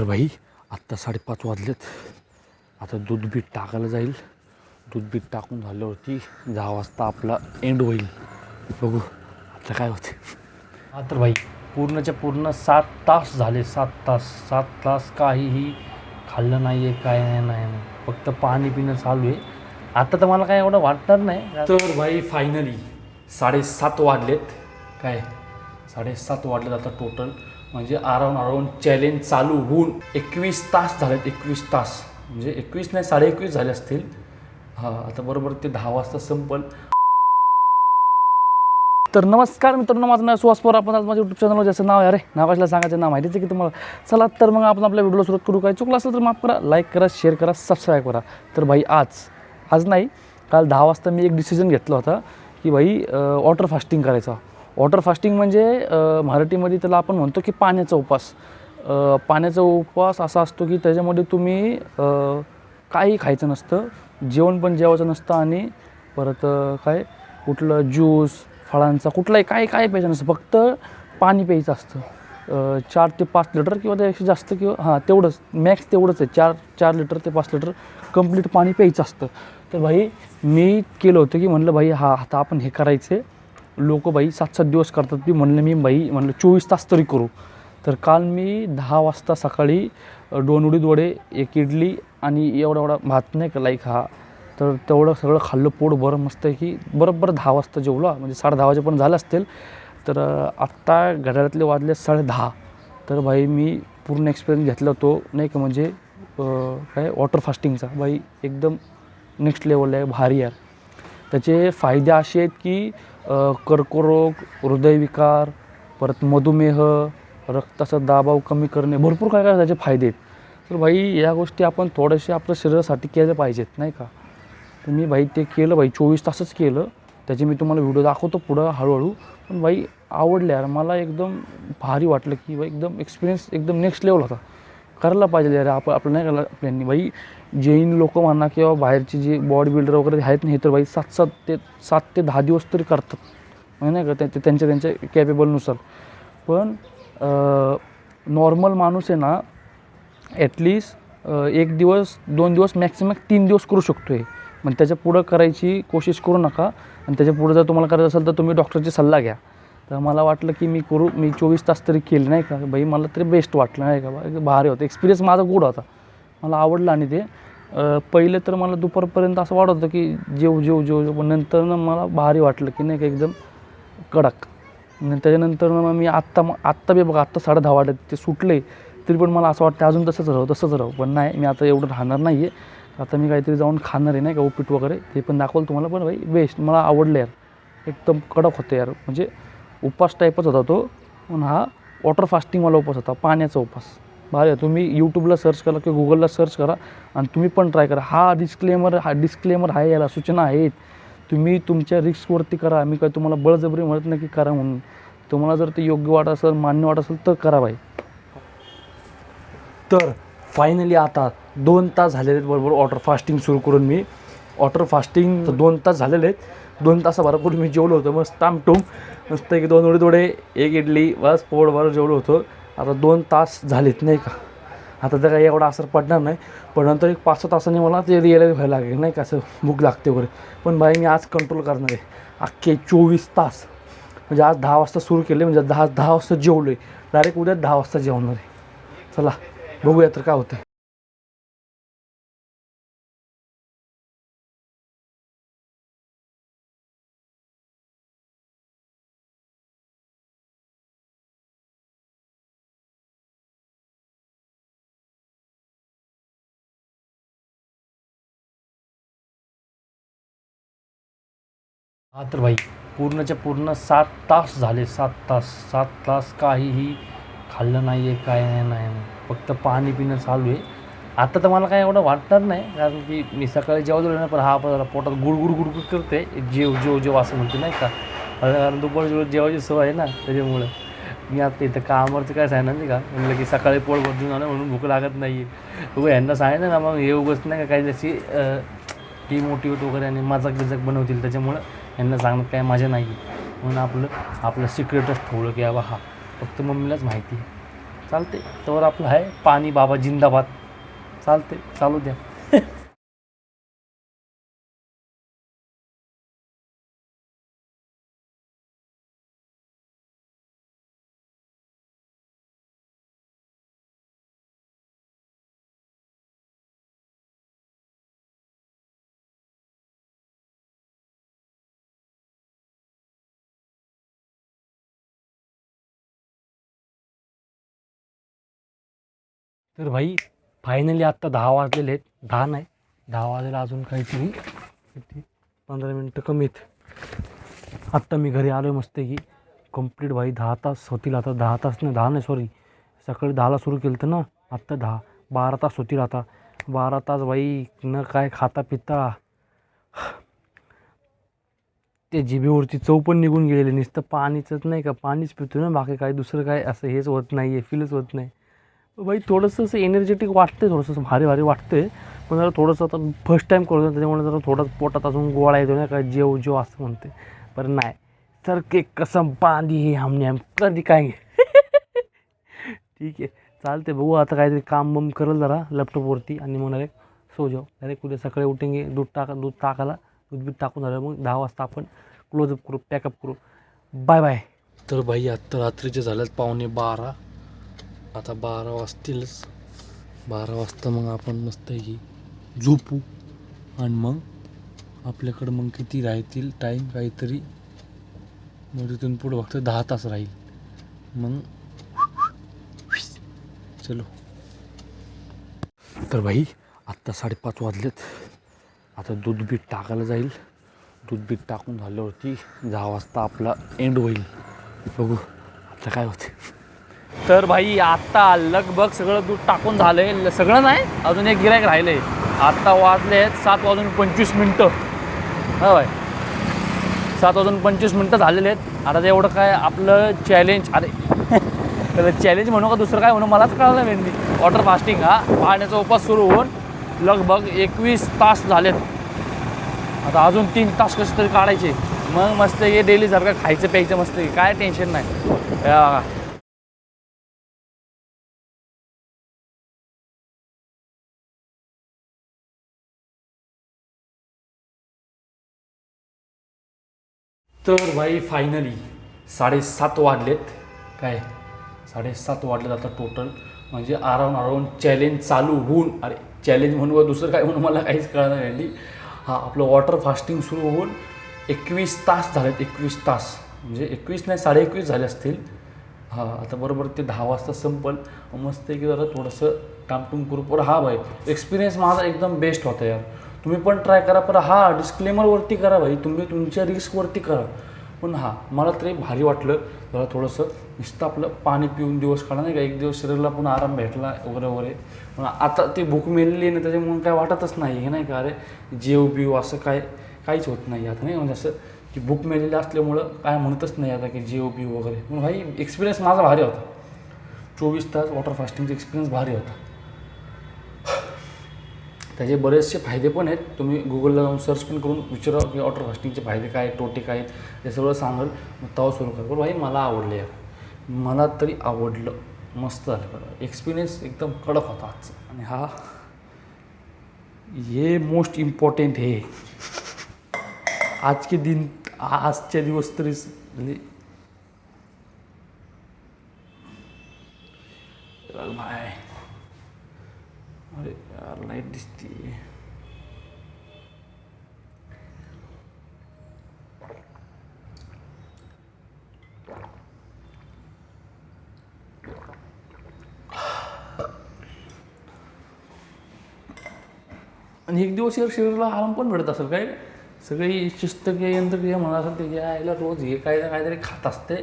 तर भाई आत्ता साडेपाच वाजलेत. आता दूध बीट टाकायला जाईल. दूध बीट टाकून झाल्यावरती दहा वाजता आपला एंड होईल. बघू आता काय होते हा तर भाई पूर्णच्या पूर्ण सात तास झाले. सात तास सात तास काहीही खाल्लं नाही आहे काय नाही नाही नाही. फक्त पाणी पिणं चालू आहे. आता तर मला काय एवढं वाटणार नाही. तर भाई फायनली साडेसात वाजलेत. काय? साडेसात वाढलं जातं टोटल म्हणजे अराऊंड अराऊंड चॅलेंज चालू होऊन एकवीस तास झालेत एकवीस तास. म्हणजे एकवीस नाही साडे एकवीस झाले असतील. हां आता बरोबर ते दहा वाजता संपल. तर नमस्कार मित्रांनो माझं नाव सुहास पवार. आपण आज माझ्या यूट्यूब चॅनलवर ज्याचं नाव आहे अरे नाव सांगायचं नाव माहितीच आहे की तुम्हाला. चला तर मग आपण आपल्या व्हिडिओला सुरुवात करू. काय चुकलं असेल तर माफ करा लाईक करा शेअर करा सबस्क्राईब करा. तर भाई आज आज नाही काल दहा वाजता मी एक डिसिजन घेतला होता की भाई वॉटर फास्टिंग करायचा. वॉटर फास्टिंग म्हणजे मराठीमध्ये त्याला आपण म्हणतो की पाण्याचा उपवास. पाण्याचा उपवास असा असतो की त्याच्यामध्ये तुम्ही काही खायचं नसतं जेवण पण जेवायचं नसतं आणि परत काय कुठलं ज्यूस फळांचा कुठलाही काय काय प्यायचं नसतं फक्त पाणी प्यायचं असतं. चार ते पाच लिटर किंवा त्यापेक्षा जास्त किंवा हां तेवढंच मॅक्स तेवढंच आहे. चार चार लिटर ते पाच लिटर कंप्लीट पाणी प्यायचं असतं. तर भाई मी केलं होतं की म्हणलं भाई हा आता आपण हे करायचे लोक बाई सात सात दिवस करतात मी म्हणलं मी बाई म्हणलं चोवीस तास तरी करू. तर काल मी दहा वाजता सकाळी दोन उडीद वडे एक इडली आणि एवढा एवढा भात नाही का लाईक हा. तर तेवढं सगळं खाल्लं पोट बरं मस्त आहे की बरोबर दहा वाजता जेवला. म्हणजे साडे दहा वाजेपर्यंत झालं असतील. तर आत्ता घड्याळातले वाजले साडे दहा. तर भाई मी पूर्ण एक्सपिरियन्स घेतला तो नाही का म्हणजे काय वॉटर फास्टिंगचा बाई एकदम नेक्स्ट लेवलला आहे भारी यार. त्याचे फायदे असे आहेत की कर्करोग हृदयविकार परत मधुमेह रक्ताचा दाबाव कमी करणे भरपूर काय काय त्याचे फायदे आहेत. तर भाई या गोष्टी आपण थोड्याशा आपल्या शरीरासाठी केल्या पाहिजेत नाही का? तर मी भाई ते केलं भाई चोवीस तासच केलं. त्याचे मी तुम्हाला व्हिडिओ दाखवतो पुढं हळूहळू. पण भाई आवडल्या मला एकदम भारी वाटलं की भाई एकदम एक्सपिरियन्स एकदम नेक्स्ट लेवल होता. करायला पाहिजे. अरे आपण आपलं नाही करायला आपल्यानी बाई जैन लोक म्हणा किंवा बाहेरचे जे बॉडी बिल्डर वगैरे आहेत ना हे तर बाई सात सात ते सात ते दहा दिवस तरी करतात. म्हणजे नाही का ते त्यांच्या त्यांच्या कॅपेबलनुसार पण नॉर्मल माणूस आहे ना ॲटलिस्ट एक दिवस दोन दिवस मॅक्सिमम तीन दिवस करू शकतो आहे पण त्याच्या पुढं करायची कोशिश करू नका. आणि त्याच्या पुढं जर तुम्हाला करायचं असेल तर तुम्ही डॉक्टरची सल्ला घ्या. तर मला वाटलं की मी करू मी चोवीस तास तरी केले नाही का? बाई मला तरी बेस्ट वाटलं नाही का? बा एकदम भारी होतं. एक्सपिरियन्स माझा गुड होता. मला आवडलं आणि ते. पहिले तर मला दुपारपर्यंत असं वाटत होतं की जेव जेव जेव जेव. पण नंतर मला भारी वाटलं की नाही का एकदम कडक. त्याच्यानंतर मग मी आत्ता मग आत्ता बी बघा आत्ता साडे दहा वाटत ते सुटले तरी पण मला असं वाटतं अजून तसंच राहू तसंच राहू. पण नाही मी आता एवढं राहणार नाही आहे आता मी काहीतरी जाऊन खाणार आहे नाही का? उपीट वगैरे. ते पण दाखवलं तुम्हाला. पण भाई बेस्ट मला आवडलं यार. एकदम कडक होतं यार. म्हणजे उपास टाईपच होता तो. पण हा वॉटर फास्टिंगवाला उपास होता पाण्याचा उपास. भारी तुम्ही यूट्यूबला सर्च करा किंवा गुगलला सर्च करा आणि तुम्ही पण ट्राय करा. हा डिस्क्लेमर हा डिस्क्लेमर आहे याला सूचना आहेत. तुम्ही तुमच्या रिस्कवरती करा. मी काय तुम्हाला बळजबरी म्हणत नाही की करा म्हणून. तुम्हाला जर ते योग्य वाटत असेल मान्य वाटत असेल तर करा बाई. तर फायनली आता दोन तास झालेले आहेत बरोबर वॉटर फास्टिंग सुरू करून मी. वॉटर फास्टिंग दोन तास झालेले आहेत. दोन तासाभरापूर्वी मी जेवलो होतो मस्त टामटूम मस्त की दोन उडे थोडे एक इडली बस पोळभर जेवलो होतो. आता दोन तास झालेत नाही का? आता तर काही एवढा असर पडणार नाही पण नंतर एक पाच सहा तासांनी मला ते रिअलाईज व्हायला लागेल नाही का? असं भूक लागते वगैरे. पण बाई मी आज कंट्रोल करणार आहे. अख्खे चोवीस तास. म्हणजे आज दहा वाजता सुरू केले म्हणजे दहा दहा वाजता जेवलो आहे डायरेक्ट उद्या दहा वाजता जेवणार आहे. चला बघूया तर काय होतं हा तर भाई पूर्णच्या पूर्ण सात तास झाले. सात तास सात तास काहीही खाल्लं नाही आहे काय नाही नाही फक्त पाणी पिणं चालू आहे. आता तर मला काय एवढं वाटणार नाही कारण की मी सकाळी जेवलो ना पण हा जरा पोटात गुडगुड गुडगुड करते जेव जेव जेव असं म्हणते नाही का. कारण दुपार जेव जेवायची सवय आहे ना त्याच्यामुळं. मी आता इथं कामावरचं काय सांगणार नाही का. म्हणलं की सकाळी पोट भरून आलं म्हणून भूक लागत नाही आहे उगं यांना सांगितलं ना मग हे उगच नाही का काही जशी डिमोटिवेट वगैरे आणि मजाक बिजाक बनवतील त्याच्यामुळं. यांना सांगणं काय मजा नाही. आहे म्हणून आपलं आपलं सिक्रेटच ठेवलं की बाबा हा फक्त मम्मीलाच माहिती आहे. चालते तर आपलं आहे पाणी बाबा जिंदाबाद. चालते चालू द्या. तर भाई फायनली आत्ता दहा वाजलेले आहेत. दहा नाही दहा वाजायला अजून काहीतरी किती? पंधरा मिनटं कमीत आत्ता मी घरी आलो आहे मस्त की कंप्लीट भाई दहा तास होतील आता. दहा तास नाही दहा नाही सॉरी सकाळी दहाला सुरू केलं होतं ना आत्ता दहा. बारा तास होतील आता. बारा तास भाई न काय खाता पिता. त्या जिभेवरची चव पण निघून गेलेली. नुसतं पाणीचंच नाही का? पाणीच पितो ना बाकी काही दुसरं काय? असं हेच होत नाही आहे फीलच होत नाही. बाई थोडंसं असं एनर्जेटिक वाटते थोडंसं भारी भारी वाटते पण जरा थोडंसं आता फर्स्ट टाईम करतो त्याच्यामुळे जरा थोडंसं पोटात अजून गोळा येतो ना का? जेव जेव असं म्हणते. पण नाही. सर के कसम बांधी हे हमने हम कधी काय ठीक आहे. चालते बघू आता काहीतरी काम बम करेल जरा लॅपटॉपवरती आणि मग डायरेक्ट सो जाऊ. डायरेक्ट उद्या सकाळी उठेंगे दूध टाका दूध टाकायला. दूध बीध टाकून झालं मग दहा वाजता आपण क्लोजअप करू पॅकअप करू. बाय बाय तर भाई आत्ता रात्रीचे झाल्यात पावणे बारा. आता बारा वाजतीलच. बारा वाजता मग आपण मस्त ही झोपू. आणि मग आपल्याकडं मग किती राहतील टाईम काहीतरी मग तिथून पुढं फक्त दहा तास राहील. मग चलो. तर भाई आत्ता साडेपाच वाजलेत. आता दूध बीट टाकायला जाईल. दूध बीट टाकून झाल्यावरती दहा वाजता आपला एंड होईल. बघू आता काय होते तर भाई आत्ता लगभग सगळं दूध टाकून झालंय. सगळं नाही अजून एक गिरायक राहिलंय. आत्ता वाजले आहेत सात वाजून पंचवीस मिनटं. हा भाई सात वाजून पंचवीस मिनटं झालेले आहेत. आता एवढं काय आपलं चॅलेंज अरे. त्याला चॅलेंज म्हणू का दुसरं काय म्हणू? मलाच कळलं मेनली वॉटर फास्टिंग हा. पाण्याचा उपास सुरू होऊन लगभग एकवीस तास झालेत. आता अजून तीन तास कसे तरी काढायचे. मग मस्त हे डेली सारखं खायचं प्यायचं मस्त. काय टेन्शन नाही. तर भाई फायनली साडेसात वाजलेत. काय? साडेसात वाजलेत आता टोटल म्हणजे आराम आराम चॅलेंज चालू होऊन अरे चॅलेंज म्हणू का दुसरं काय म्हणून मला काहीच कळलं नाही हा आपलं वॉटर फास्टिंग सुरू होऊन एकवीस तास झालेत एकवीस तास. म्हणजे एकवीस नाही साडे एकवीस झाले असतील. हां आता बरोबर ते दहा वाजता संपल. मस्त की जरा थोडंसं टामटूम करू पण हा भाई एक्सपिरियन्स माझा एकदम बेस्ट होता यार. तुम्ही पण ट्राय करा पण हा डिस्क्लेमरवरती करा भाई. तुम्ही तुमच्या रिस्कवरती करा. पण हां मला तरी भारी वाटलं. जरा थोडंसं नुसतं आपलं पाणी पिऊन दिवस काढा नाही का? एक दिवस शरीराला पण आराम भेटला वगैरे वगैरे. पण आता ते भूक मेलेली आहे ना त्याच्यामुळे काय वाटतच नाही हे नाही का? अरे जेव बिव असं काय काहीच होत नाही आता नाही म्हणजे असं की भूक मेलेली असल्यामुळं काय म्हणतच नाही आता की जेव बिव वगैरे. पण भाई एक्सपिरियन्स माझा भारी होता. चोवीस तास वॉटर फास्टिंगचा एक्सपिरियन्स भारी होता. त्याचे बरेचसे फायदे पण आहेत. तुम्ही गुगलला जाऊन सर्च पण करून विचारा की वॉटर फास्टिंगचे फायदे काय तोटे काय आहेत. हे सगळं सांगाल. मग सुरू करा. पण भाई मला आवडले यार मला तरी आवडलं. मस्त झालं. बरं एक्सपिरियन्स एकदम कडक होता आजचा आणि हा हे मोस्ट इम्पॉर्टंट हे. आज के दिन आजच्या दिवस तरी म्हणजे भाय अरे यार लाइट दिसते आणि एक दिवस यार शरीराला आराम पण भेटत असेल काय? सगळी शिस्तक्रिया यंत्रक्रिया म्हणा असेल ते यायला रोज हे काय ना काहीतरी खात असते.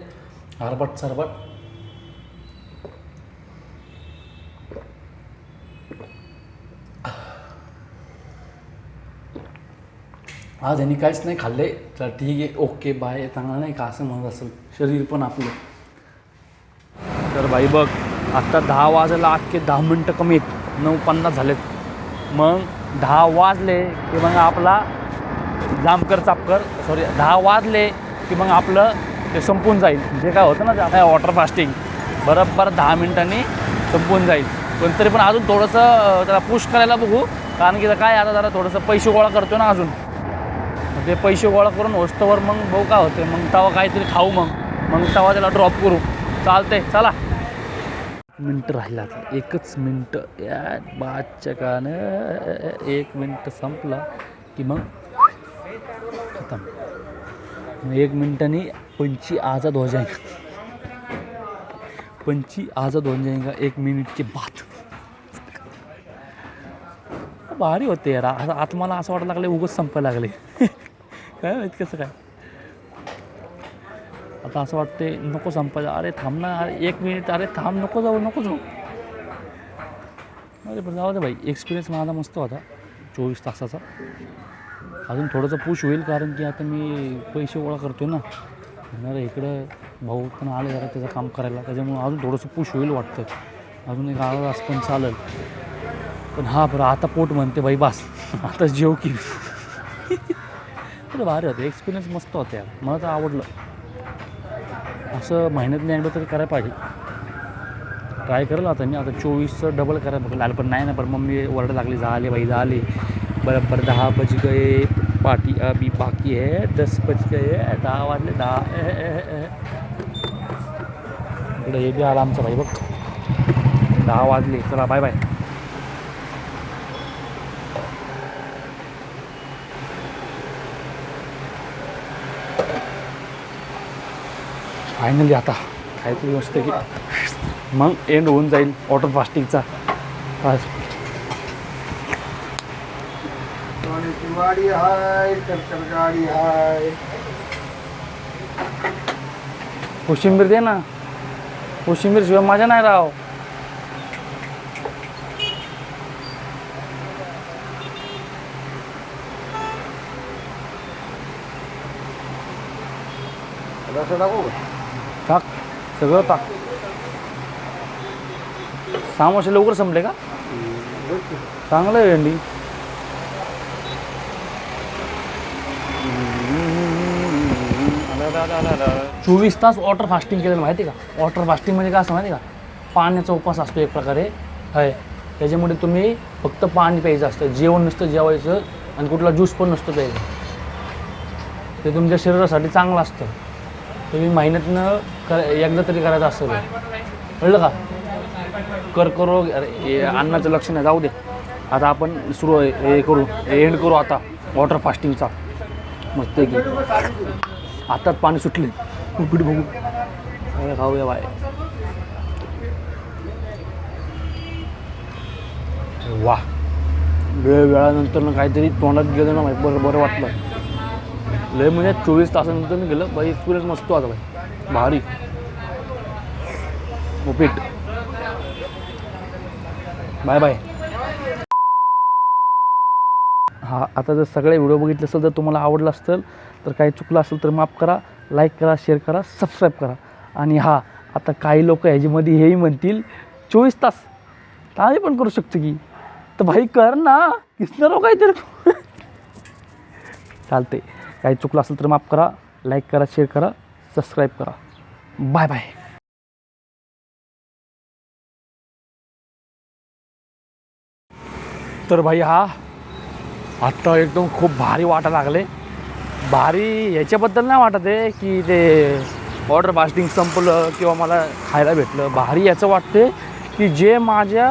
हरबट सरबट आज ह्यांनी काहीच नाही खाल्ले तर ठीक आहे ओके बाय. चांगला नाही का? असं म्हणत असेल. शरीर पण आपलं. तर भाई बघ आत्ता दहा वाजायला अख्खे दहा मिनटं कमी आहेत नऊ पन्नास झालेत. मग दहा वाजले की मग आपला जामकर चापकर सॉरी दहा वाजले की मग आपलं ते संपून जाईल. जे काय होतं ना ते आता वॉटर फास्टिंग बरोबर दहा मिनिटांनी संपून जाईल. पण तरी पण अजून थोडंसं त्याला पुश करायला बघू. कारण की काय आता जरा थोडंसं पैसे गोळा करतो ना अजून. ते पैसे गोळा करून होस्तवर मग भाऊ काय होते? मग तवा काहीतरी खाऊ मग. मग तवा त्याला ड्रॉप करू. चालते चला. मिनटं राहिला आता. एकच मिनटं. या बादच्या कानं एक मिनटं संपला की मग खतम. मग एक मिनटाने पंची आजाद हो जाएगा पंची आजाद होऊन जाएगा एक मिनिट के बाद भारी होते यार. आता आत्माला मला असं वाटायला लागले उगच संपायला लागले काय माहीत कसं काय? आता असं वाटते नको संपायचं अरे थांब ना अरे एक मिनिट अरे थांब नको जाऊ नको जाऊ. अरे पण जाऊ दे भाई एक्सपिरियन्स माझा मस्त होता चोवीस तासाचा. अजून थोडंसं पुश होईल कारण की आता मी पैसे गोळा करतो ना. अरे इकडं भाऊ पण आले जरा त्याचं काम करायला. त्याच्यामुळे अजून थोडंसं पुश होईल वाटतं. अजून एक आला तास पण चालेल. पण हा बरं आता पोट म्हणते बाई बास. आता जेव की. तर भारी होते. एक्सपिरियन्स मस्त होत्या मला तर आवडलं. असं महिन्यातनं एकदा तरी करायला पाहिजे. ट्राय करेल आता मी. आता चोवीसचं डबल करायला बघ आलं पण नाही ना पण मम्मी ओरडा लागली. झाले बाई झाले. बरोबर दहा बज गए. पार्टी अभी बाकी है. दस बज गए. दहा वाजले. दहा. ए, ए, ए, इकडे हे बी आला आमचा भाई बघ. दहा वाजले. चला बाय बाय फायनली आता काहीतरी गोष्ट की मग एंड होऊन जाईल वॉटर फास्टिंगचा आज. कोशिंबीर दे ना. कोशिंबीर शिवाय माझ्या नाही राव. टाकू? टाक सगळं टाक सहा वर्ष लवकर संपले का? चांगलं आहे अंडी चोवीस तास वॉटर फास्टिंग केलेलं माहिती आहे का? वॉटर फास्टिंग म्हणजे काय असं माहिती आहे का? पाण्याचा उपास असतो एक प्रकारे. आहे त्याच्यामुळे तुम्ही फक्त पाणी प्यायचं असतं. जेवण नसतं जेवायचं आणि कुठला ज्यूस पण नसतो प्यायचं. ते तुमच्या शरीरासाठी चांगलं असतं. तुम्ही महिन्यातनं कर एकदा तरी करायचं असतं कळलं का? कर्करोग अरे अन्नाचं लक्ष नाही जाऊ दे. आता आपण सुरू हे करू एंड करू आता वॉटर फास्टिंगचा मस्त की. आत्ताच पाणी सुटले. उपीट बघू. अरे खाऊया बाय. वा वेळ वेळानंतर काहीतरी तोंडात गेलं ना बरं बरं वाटलं. लय म्हणजे चोवीस तासानंतर मी गेलं. बाई एक्सपिरियन्स मस्त आता बाई. भारी. उपीट. Bye bye. हा आता जर सगळे व्हिडिओ बघितले असेल तर तुम्हाला आवडलं असेल तर काही चुकलं असेल तर माफ करा. लाईक करा शेअर करा सबस्क्राईब करा. आणि हा आता काही लोक ह्याच्यामध्ये हेही म्हणतील चोवीस तास. तर आम्ही पण करू शकतो की. तर भाई कर ना. किसणार काहीतरी चालते काही चुकलं असेल तर माफ करा लाईक करा शेअर करा सबस्क्राईब करा. बाय बाय तर भाई हा आत्ता एकदम खूप भारी वाटा लागले. भारी याच्याबद्दल नाही वाटत आहे की ते ऑर्डर बास्टिंग संपलं किंवा मला खायला भेटलं. भारी याचं वाटते की जे माझ्या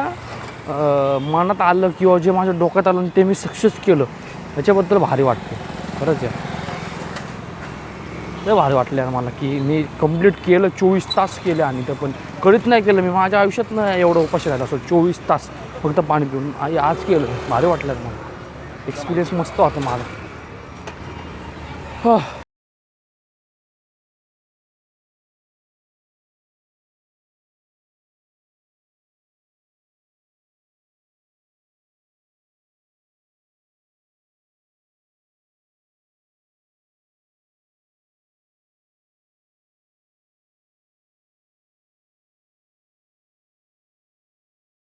मनात आलं किंवा जे माझ्या डोक्यात आलं ते मी सक्सेस केलं याच्याबद्दल भारी वाटते खरंच आहे. लय भारी वाटलं यार मला की मी कंप्लीट केलं चोवीस तास केलं आणि ते पण कळीत नाही केलं. मी माझ्या आयुष्यात नाही एवढं उपाशी राहिलं असं चोवीस तास फक्त पाणी पिऊन. आई आज केलं. भारी वाटलं मला. एक्सपिरियन्स मस्त होता माझा.